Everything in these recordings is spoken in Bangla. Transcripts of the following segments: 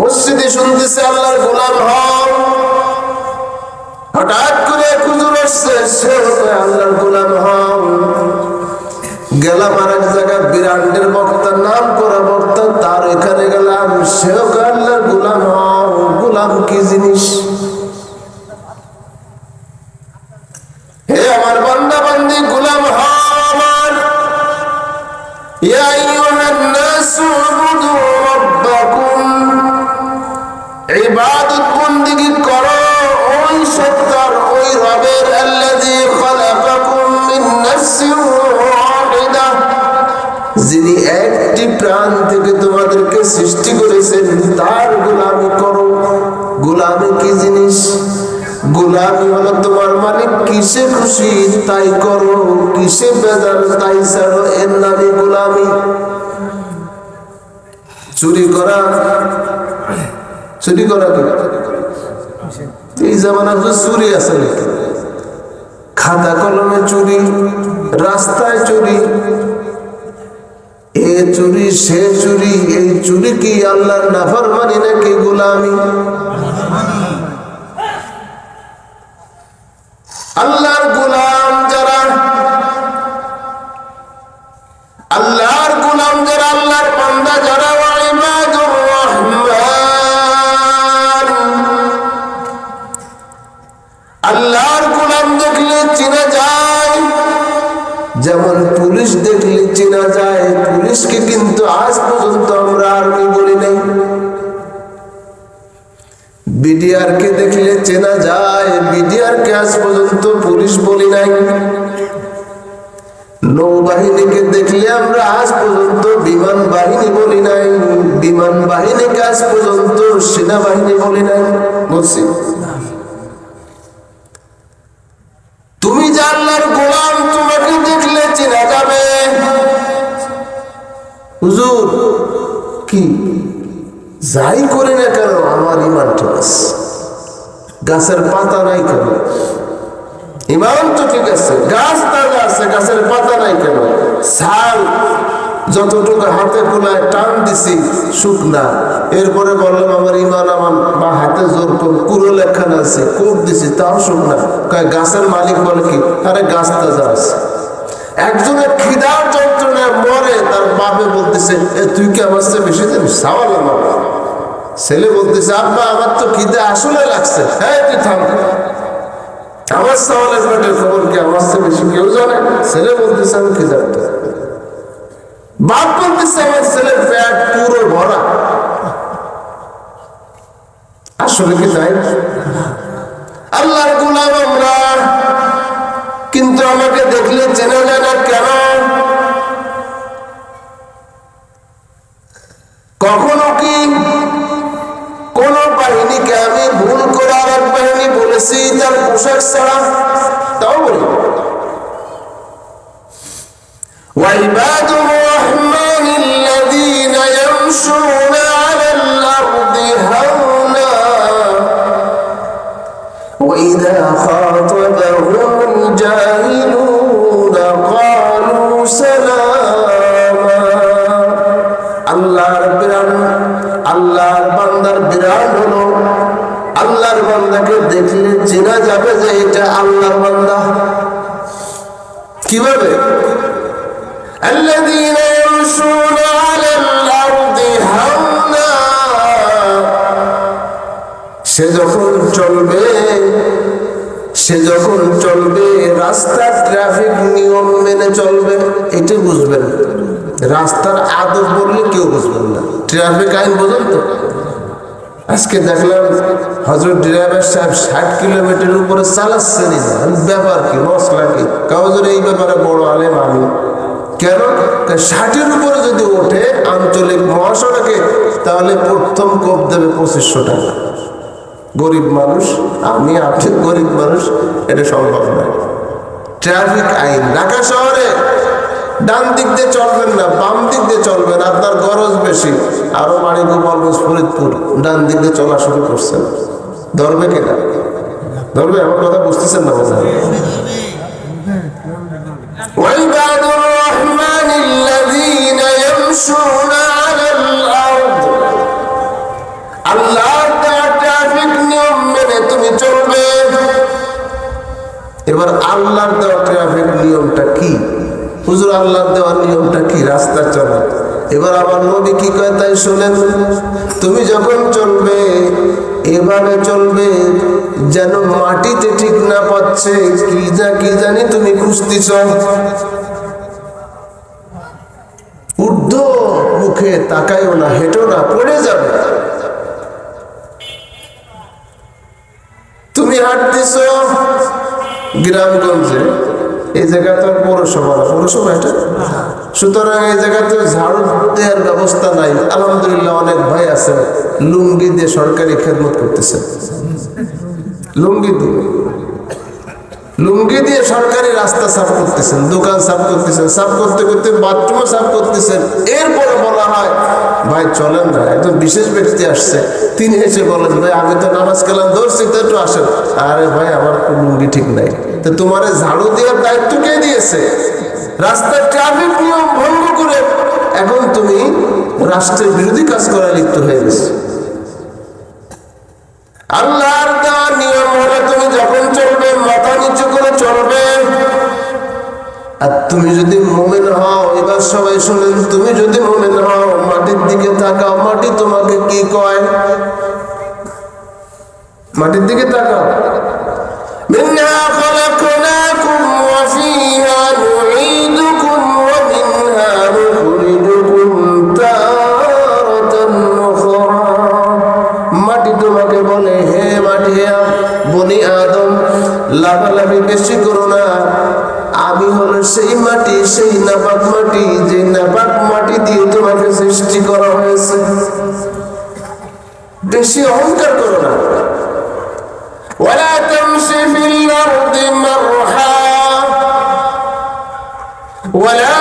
মসজিদে শুনতেছে আল্লাহর গোলাম হন হঠাৎ করে কুজুর আসছে, সে আল্লাহর গোলাম হন গেলাম আর এক জায়গায় বিরান্ডের বক্তা নাম করা বক্তা, তার এখানে গেলাম, সেও আল্লাহর গোলাম হও গোলাম কি জিনিস? একটি প্রাণ থেকে তোমাদেরকে সৃষ্টি করেছেন, তার গোলামি করো। গোলামি কি জিনিস? গোলামি হলো তোমার মালিক কিসে খুশি তাই করো, কিসে বেদার তাই ছাড়ো, এর নামে গোলামি। চুরি করা? চুরি করা কি? এই জামানা তো চুরি আছে খাতা কলমে চুরি, রাস্তায় চুরি এ চুরি সে চুরি এই চুরি কি আল্লাহর নাফর মানি নাকি গোলামি? আল্লাহর চেনা যায় বিডিআর কে আজ পর্যন্ত পুলিশ বলি নাই। নৌবাহিনীকে দেখলে আমরা আজ পর্যন্ত বিমান বাহিনী বলি নাই, বিমান বাহিনীকে আজ পর্যন্ত সেনাবাহিনী বলি নাই। বলছি তুমি আল্লাহর গোলাম, তোমাকে দেখলে চেনা যাবে। হুজুর, কি? যাই করি না কেন, আমার ইমান ঠিক আছে গাছের পাতা নাই কেন? ইমান তো ঠিক আছে, গাছ তাজা আছে, গাছের পাতা নাই কেন? ছাল, যতটুকু হাতে কোলায় টান দিছি শুকনা এরপরে বললাম, আমার ইমান আমার বা হাতে জোর করে কুড়ো লেখান আছে কোপ দিছি, তাও শুকনা কয়, গাছের মালিক বলে কি? আরে গাছ তাজা আছে। একজনের খিদার যন্ত্রণায় মরে, তার বাপে বলতেছে তুই কি আমার চেয়ে বেশি জানিস? সাওয়াল আমার ছেলে বলতেছে, আব্বা, আমার তো খিদে আসলে লাগছে। হ্যাঁ তুই থাম। আমার সাওয়ালের পেটের খবর কি? আমার চেয়ে বেশি কেউ জানে? ছেলে বলতেছে, আমি খিদার্ত বাপ বলতেছে, আমার ছেলের পেট পুরো ভরা। আসলে কি তাই? আল্লাহর গুলাম আমরা, কিন্তু আমাকে দেখলে চেনা যায় না কেন? কখনো কি বলেছি তার পোশাক ছাড়া তাও বলি وعباد الرحمن الذين يمشون على الأرض هونا وإذا خاطبهم الجاهلون قالوا سلاما আল্লাহর বিরান আল্লাহর বান্দার বিরান হলো আল্লাহর বান্দাকে দেখলে চেনা যাবে যে এটা আল্লাহর বান্দা কিভাবে الذين يمشون على الأرض هونا সে যখন চলবে সে যখন চলবে রাস্তার ট্রাফিক নিয়ম মেনে চলবে এটা বুঝবেন রাস্তার আদব বললে কেউ বুঝবেন না ট্রাফিক আইন বোঝেন তো আজকে দেখলাম হজরত ড্রাইভার সাহেব ষাট কিলোমিটার উপরে চালাচ্ছেন ব্যাপার কি, মশলা কি? কাগজের এই ব্যাপারে বড় আলেম আমি। কেন? ষাটের উপরে যদি ওঠে আঞ্চলিক মহাসড়কে, তাহলে প্রথম কোপ দেবে পঁচিশশো টাকা। গরিব মানুষ, আমি আপনি গরিব মানুষ, এটা সম্ভব নয়। ট্রাফিক আইন, ঢাকা শহরে ডান দিক দিয়ে চলবেন না বাম দিক দিয়ে চলবেন আপনার গরজ বেশি আরো বাড়ি গোপালগঞ্জ ফরিদপুর ডান দিক দিয়ে চলা শুরু করছেন ধরবে কিনা ধরবে আমার কথা বুঝতেছেন না বোঝা وعباد الرحمن الذين يمشون على الأرض আল্লাহর দেওয়া ট্রাফিক নিয়ম মেনে তুমি চলবে এবার আল্লাহর দেওয়া ট্রাফিক নিয়মটা কি হুজুর আল্লাহর দেওয়া নিয়মটা কি? রাস্তা চলা। এবার আমার নবী কি কয়, তাই শোনেন, তুমি যখন চলবে এভাবে চলবে, যেন মাটিতে ঠিক না পাচ্ছে, কি যা, কি জানি তুমি খুঁজতেছ। ঊর্ধ্ব মুখে তাকাইও না, হেঁটো না, পড়ে যাবে। তুমি হাঁটতেছ গ্রামগঞ্জে এই জায়গা তো পৌরসভা পৌরসভা এটা? সুতরাং এই জায়গাতে ঝাড়ু দেওয়ার ব্যবস্থা নাই। আলহামদুলিল্লাহ অনেক ভাই আছে, লুঙ্গি দিয়ে সরকারি খেদমত করতেছে। লুঙ্গি দিয়ে। লুঙ্গি দিয়ে সরকারি রাস্তা সাফ করতেছেন, দোকান সাফ করতেছেন, সাফ করতে করতে বাথরুমও সাফ করতেছেন। এরপরে বলা হয়, ভাই, চলেন না, একজন বিশেষ ব্যক্তি আসছে। তিনি এসে বলেন, ভাই, আমি তো নামাজ কালাম ধরছি, তো একটু আসেন। আরে ভাই, আমার তো লুঙ্গি ঠিক নাই। তো তোমার ঝাড়ু দেওয়ার দায়িত্ব কে দিয়েছে। রাস্তার ট্রাফিক নিয়ম ভঙ্গ করে এখন তুমি রাষ্ট্রের বিরোধী কাজ করা লিপ্ত হয়ে গেছে। আল্লাহর দেওয়া নিয়ম হলে তুমি যখন চলবে, মাথা নিচু করে চলবে। আর তুমি যদি মোমেন হও, এবার সবাই শুনেন, তুমি যদি মোমেন হও, মাটির দিকে তাকাও। মাটি তোমাকে কি কয়? মাটির দিকে তাকাও। লাফালাফি বেশি করো না আমি হলো সেই মাটি সেই নাপাক মাটি যে নাপাক মাটি দিয়ে তোমাকে সৃষ্টি করা হয়েছে বেশি অহংকার করো না ولا تمش في الأرض مرحا ولا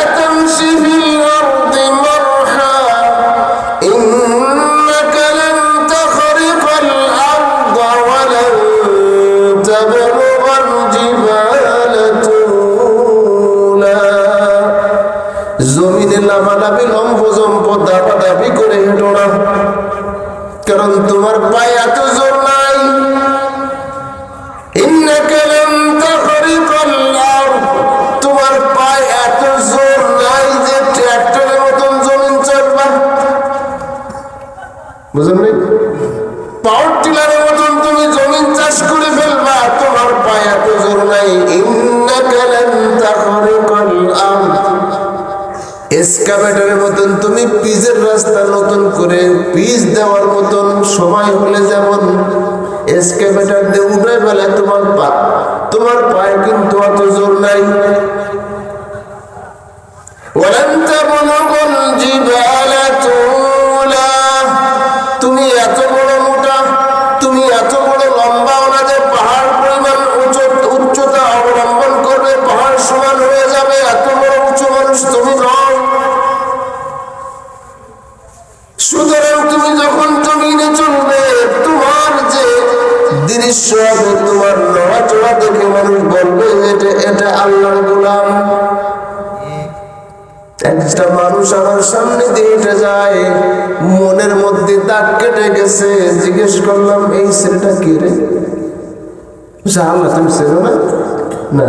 বুঝলেন গেছে জিজ্ঞেস করলাম, এই ছেলেটা কে রে? আল্লাহ, তুমি ছিল না? না।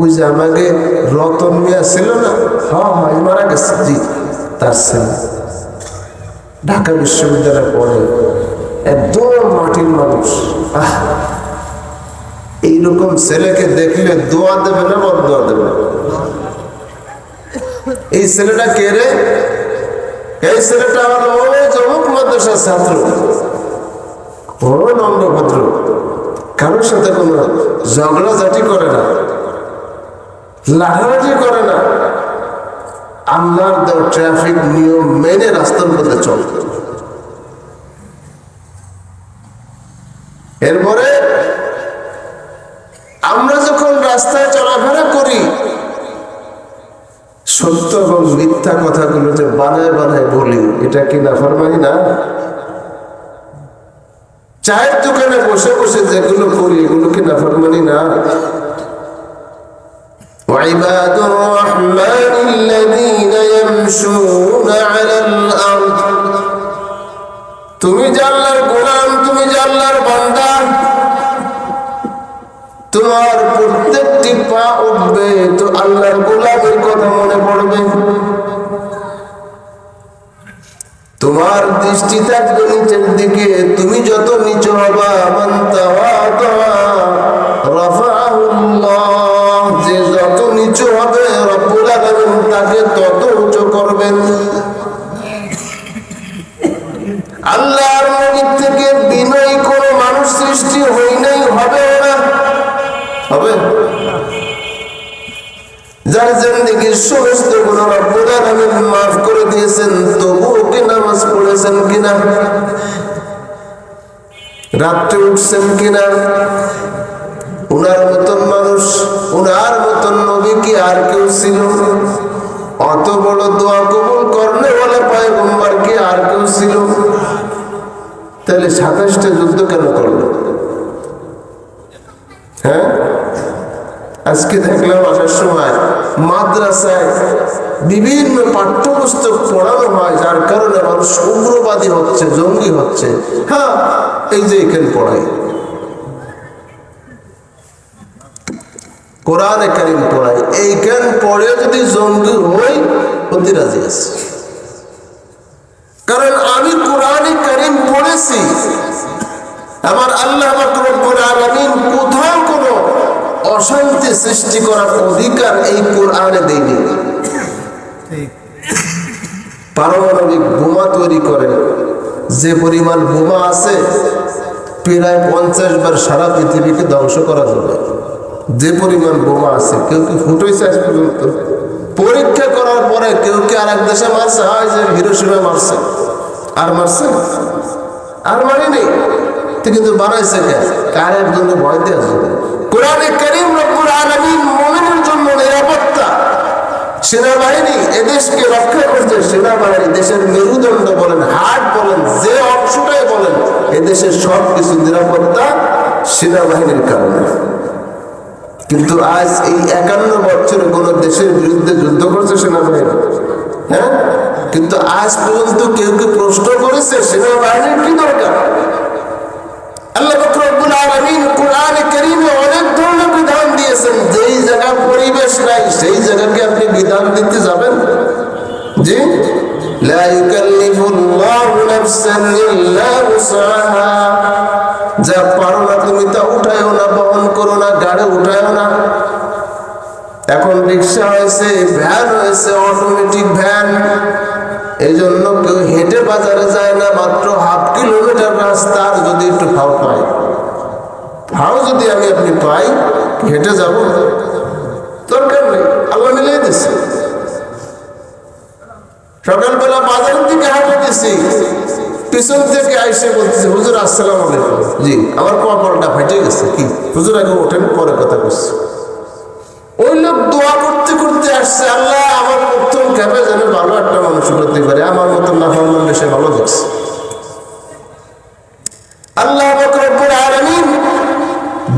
ওই যে আমাকে রতন মিয়া ছিল না? হ্যাঁ হয় মারা গেছে। জি, তার ছেলে। ঢাকা বিশ্ববিদ্যালয়ে পড়ে একদম মাটির মানুষ, আহ, এইরকম ছেলেকে দেখলে দোয়া দেবে না বদ দোয়া দেবে এই ছেলেটা কে রে? এই ছেলেটা আমার ওই জমুক মাদ্রাসার ছাত্র। বড় নম্র ভদ্র। কারোর সাথে কোনো ঝগড়াঝাটি করে না। লাঠালাঠি করে না। আল্লাহর দেওয়া ট্রাফিক নিয়ম মেনে রাস্তার মধ্যে চলে। এরপরে আমরা যখন রাস্তায় চলাফেরা করি সত্য এবং মিথ্যা কথাগুলো যে বানায় বানায় বলি এটা কি নাফরমানি না চায়ের দোকানে বসে বসে যেগুলো করি এগুলো কি নাফরমানি না وعباد الرحمن الذين يمشون على الأرض তুমি যে আল্লাহর গোলাম তুমি যে আল্লাহর বান্দা তোমার পা উঠবে তো আল্লাহর গোলামের কথা মনে পড়বে। তোমার দৃষ্টি থাকবে নিচের দিকে, তুমি যত নিচু হবা যে যত নিচু হবে তাকে তত উঁচু করবেন। আল্লাহর নবীর থেকে বিনয়ী কোনো মানুষ সৃষ্টি হই নাই হবে না। হবে? যার জিন্দগির সমস্ত গুণ রব্বুল আলামিন মাফ করে দিয়েছেন, তবুও কি নামাজ পড়েছেন কিনা? রাত্রে উঠছেন কিনা? উনার মতন মানুষ, উনার মতন নবী কি আর কেউ ছিল? অত বড় দোয়া কবুল করলে বলে পয়গম্বর কি আর কেউ ছিল? তাহলে সাতাশটা যুদ্ধ কেন করল? হ্যাঁ? আজকে দেখলাম আসার সময় মাদ্রাসায় বিভিন্ন পাঠ্যপুস্তক পড়ানো হয়, যার কারণে মানুষ উগ্রবাদী হচ্ছে, জঙ্গি হচ্ছে। হ্যাঁ এই যে এখানে পড়াই। কোরআনে কারিম পড়াই। এইখান পড়ে যদি জঙ্গি হই, অতি রাজি আছে। কারণ আমি কোরআনে কারিম পড়েছি। আমার আল্লাহ রব্বুল আলামিন কোথাও অশান্তি সৃষ্টি করার অধিকার এই কোরআনে দেয়নি। পারমাণবিক বোমা তৈরি করে। যে পরিমাণ বোমা আছে প্রায় পঞ্চাশ বার সারা পৃথিবীকে ধ্বংস করা যাবে যে পরিমাণ বোমা আছে কেউ কি ফুটেছে আজ পর্যন্ত? পরীক্ষা করার পরে কেউ কি আর এক দেশে মারছে? হয় যে হিরোসীমা মারছে। আর মারছে? আর মারি কিন্তু ভয় জন্য কোরআনে করিম রব্বুল মুমিনের জন্য নিরাপত্তা। সেনাবাহিনী এদেশকে রক্ষা করছে। সেনাবাহিনী দেশের মেরুদণ্ড বলেন বলেন, যে অংশটাই বলেন, এদেশের সব কিছু নিরাপত্তা সেনাবাহিনীর কারণে। কিন্তু আজ এই একান্ন বছরে কোন দেশের বিরুদ্ধে যুদ্ধ করছে সেনাবাহিনী। হ্যাঁ? কিন্তু আজ পর্যন্ত কেউ কেউ প্রশ্ন করেছে সেনাবাহিনীর কি দরকার? আল্লাহ রব্বুল আলমিন কোরআনে করিমে অনেক ধরনের কপালটা ফেটে গেছে? কি? হুজুর আগে ওঠেন, পরে কথা করছে ওই লোক দোয়া করতে করতে আসছে, আল্লাহ আমার প্রথম ক্যাপে যেন ভালো একটা মানুষ করতে পারে। আমার মতো না ফরমান সে ভালো দেখছে। আল্লাহ রব্বুল আলামিন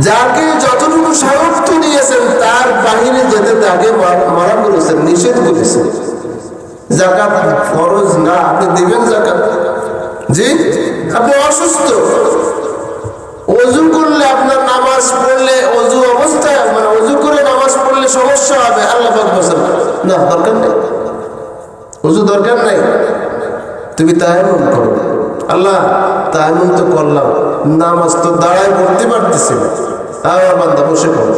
যাকে যতটুকু সামর্থ্য দিয়েছেন, তার বাহিরে যেতে তাকে মারা করেছেন, নিষেধ করেছেন। জাকাত ফরজ না, আপনি দিবেন জাকাত জি? আপনি অসুস্থ। অজু করলে আপনার নামাজ পড়লে অজু অবস্থায় মানে অজু করে নামাজ পড়লে সমস্যা হবে। আল্লাহ পাক না, দরকার নেই। অজু দরকার নাই। তুমি তায়ামুম করো। আল্লাহ তায়ামুম তো করলাম। নামাজ তো দাঁড়ায় পড়তে পারতেছি না। আমার বান্দা বসে পড়ো।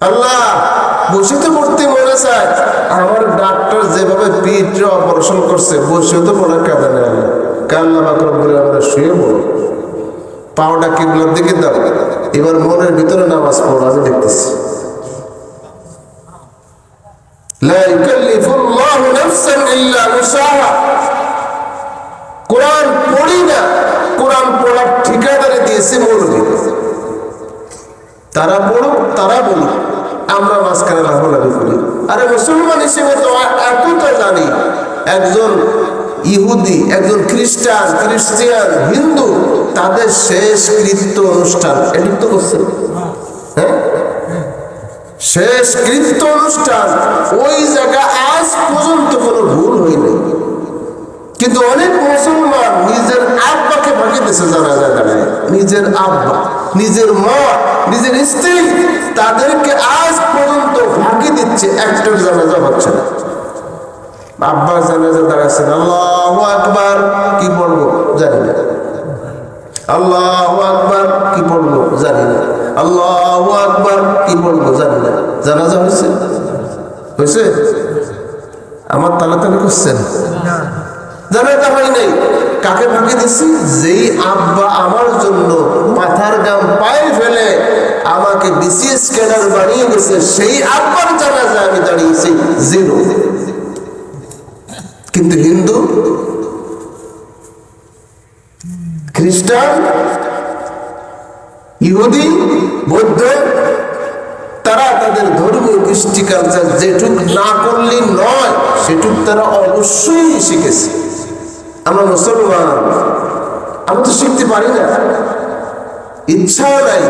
আল্লাহ, বসে তো পড়তে মনে চায়। আমার ডাক্তার যেভাবে পিঠ অপারেশন করছে বসে তো মনে কাদা আল্লাহ কাল্লা বাকর বলে আমরা শুয়ে পড়ো পাওটা কিবলার দিকে দাও। এবার মনের ভিতরে নামাজ পড়ো, আমি দেখতেছি। পড়ি না তারা পড়ো তারা বলো আমরা মাঝখানে লাফালাফি করি আরে মুসলমান হিসেবে তো এতটা জানি, একজন ইহুদি, একজন খ্রিস্টান, খ্রিস্টিয়ান, হিন্দু, তাদের শেষ কৃত্য অনুষ্ঠান। এটি তো করছে। হ্যাঁ? শেষ কৃত্য অনুষ্ঠান। ওই জায়গা আজ পর্যন্ত কোনো ভুল হয়নি। কিন্তু অনেক মুসলমান নিজের আব্বাকে ফাঁকি দিচ্ছে জানা। যায় নিজের আব্বা, নিজের মা, নিজের স্ত্রী, তাদেরকে আজ পর্যন্ত ফাঁকি দিচ্ছে একটার জানাজা হচ্ছে না। আব্বার জানাজা দাঁড়াচ্ছেন আল্লাহ আকবার, কি পড়ব জানি না। আল্লাহ আকবার, কি পড়ব জানি না। আল্লাহ আকবার, কি পড়ব জানি না। জানাজা হয়েছে? হয়েছে? আমার তালাতালি করছেন? জানাজা হয় নাই। কাকে ফাঁকি দিচ্ছি? যেই আব্বা আমার জন্য মাথার গাম পায়ে ফেলে আমাকে বিসিএস ক্যাডার বানিয়ে গেছে সেই আব্বার জানাজা আমি দাঁড়িয়েছি, জিরো। কিন্তু হিন্দু, খ্রিস্টান, ইহুদি, বৌদ্ধ, তারা তাদের ধর্মীয় কৃষ্টি কালচার যেটুক না করলে নয়, সেটুক তারা অবশ্যই শিখেছে। আমরা মুসলমান আমি তো শিখতে পারি না। ইচ্ছাও নাই।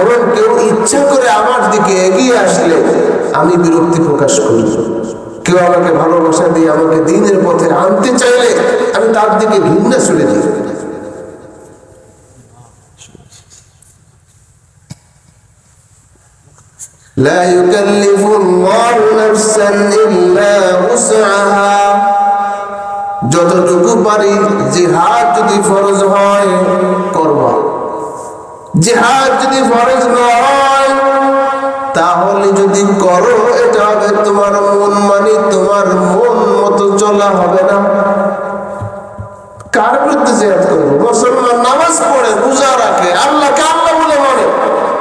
এমন কেউ ইচ্ছা করে আমার দিকে এগিয়ে আসলে আমি বিরক্তি প্রকাশ করি। কেউ আমাকে ভালোবাসা দিয়ে আমাকে দিনের পথে আনতে চাইলে আমি তার দিকে ঘৃণা ছুড়ে দিই لا يكلف الله نفسا إلا وسعها যতটুকু পারি জিহাদ যদি ফরজ হয় করবা জিহাদ যদি ফরজ না হয় তাহলে যদি করো, এটা হবে তোমার মন মানে তোমার মন মতো চলা হবে না। কার বিরুদ্ধে জিহাদ করব? মুসলমান নামাজ পড়ে, রোজা রাখে, আল্লাহকে আল্লাহ বলে মানে।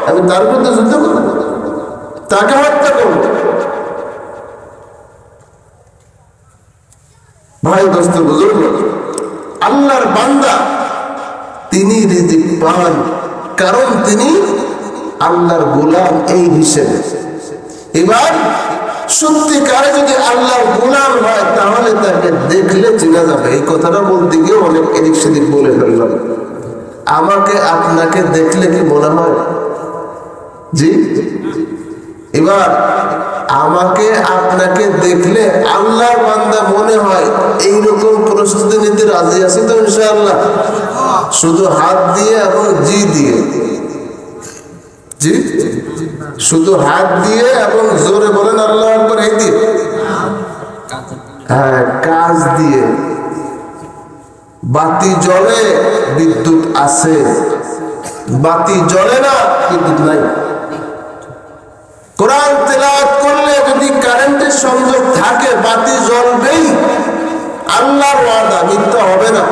আমি তার বিরুদ্ধে যুদ্ধ করব? তাকে হত্যা করব? ভাই, দোস্ত, বুজুর্গ, আল্লাহর বান্দা, তিনি রিজিক পান। কারণ তিনি আল্লাহর গোলাম এই হিসেবে। এবার সত্যিকারে যদি আল্লাহর গোলাম হয়, তাহলে তাকে দেখলে চেনা যাবে। এই কথাটা বলতে গিয়ে অনেক এদিক সেদিক বলে ফেললাম। আমাকে, আপনাকে দেখলে কি মনে হয়? জি? এবার আমাকে, আপনাকে দেখলে আল্লাহ বান্দা মনে হয় এইরকম প্রস্তুতি নিতে রাজি আছি তো ইনশাআল্লাহ। শুধু হাত দিয়ে এবং জি দিয়ে। জি শুধু হাত দিয়ে এবং জোরে বলেন আল্লাহ একবার এই দিয়ে হ্যাঁ কাজ দিয়ে বাতি জ্বলে বিদ্যুৎ আছে বাতি জ্বলে না বিদ্যুৎ নাই কোরআন তেলাওয়াত করলে যদি কারেন্টের সংযোগ থাকে বাতি জ্বলবেই আল্লাহর ওয়াদা মিথ্যা হবে না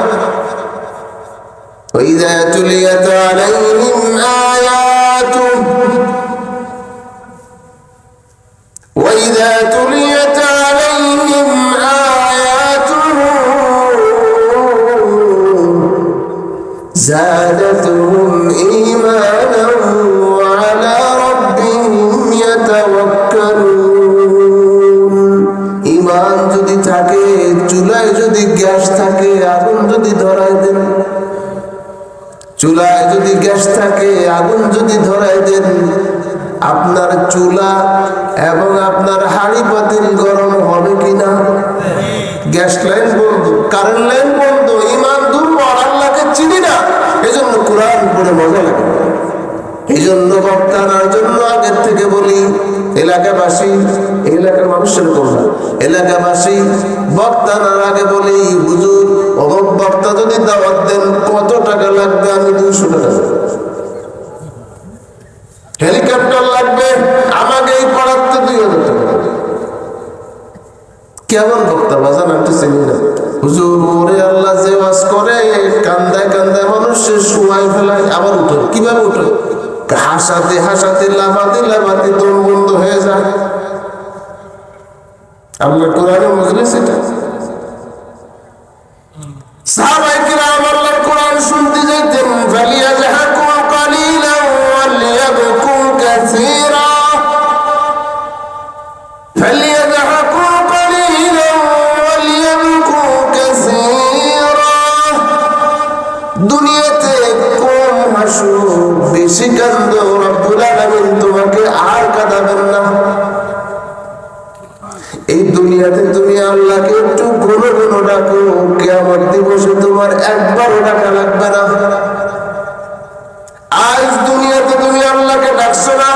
وإذا تليت عليهم آياته I cartoon. এলাকাবাসী, এলাকার মানুষের কন্যা এলাকাবাসী, বক্তার আগে বলি হুজুর, অমুক বক্তা যদি দাওয়াত দেন, কত টাকা লাগবে? আমি দুশো টাকা হেলিকপ্টার লাগবে, আমাকে এই পড়াতে দুই হাজার টাকা কেমন বক্তা? বাজান, আমি চিনি না। হুজুর, ওরে আল্লাহ যে ওয়াজ করে, কান্দায় কান্দায় মানুষের শুয়াই ফেলায়, আবার উঠে কীভাবে উঠে হাসাতে হাসাতে লাফাতে লাফাতে দম বন্ধ হয়ে যায়। আপনার কোরআনে মজলিস সেটা সাহাবাই কিরাম আল্লাহর কোরআন শুনতে যেতেন ফালিয়াজহাকু কালিলান ওয়ালিয়াবকু কাসীরা। তোমার একবারও ডাকা লাগবে না। আজ দুনিয়াতে তুমি আল্লাহকে ডাকছো না।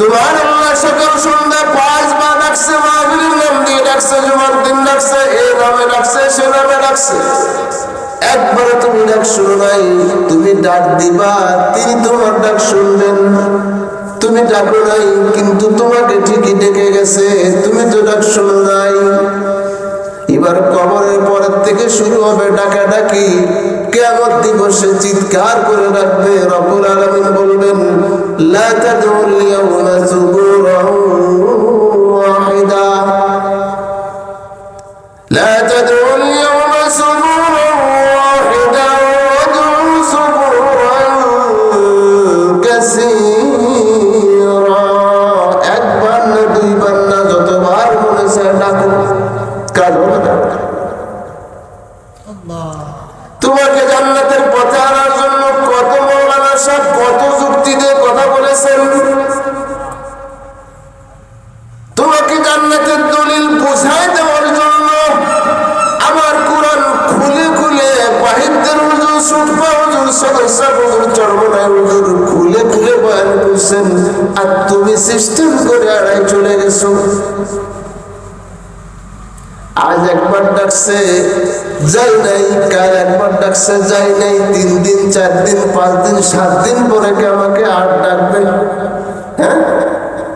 তোমার আল্লাহ সকাল সন্ধ্যা পাঁচ বার ডাকছে মাহবিলের নাম দিয়ে ডাকছে, জুমার দিন ডাকছে, এ নামে ডাকছে, সে নামে ডাকছে। একবারে তুমি ডাক শুনো নাই, তুমি ডাক দিবা, তিনি তোমার ডাক শুনবেন। তুমি ডাকো নাই, কিন্তু তোমাকে ঠিকই ডেকে গেছে, তুমি তো ডাক শুনো নাই। এবার কবরের পরের থেকে শুরু হবে ডাকা ডাকি কেমন দিবসে চিৎকার করে রাখবে। রবুল আলমিন বলবেন, লা তাদউল ইয়াউমা তোমাকে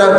ডাক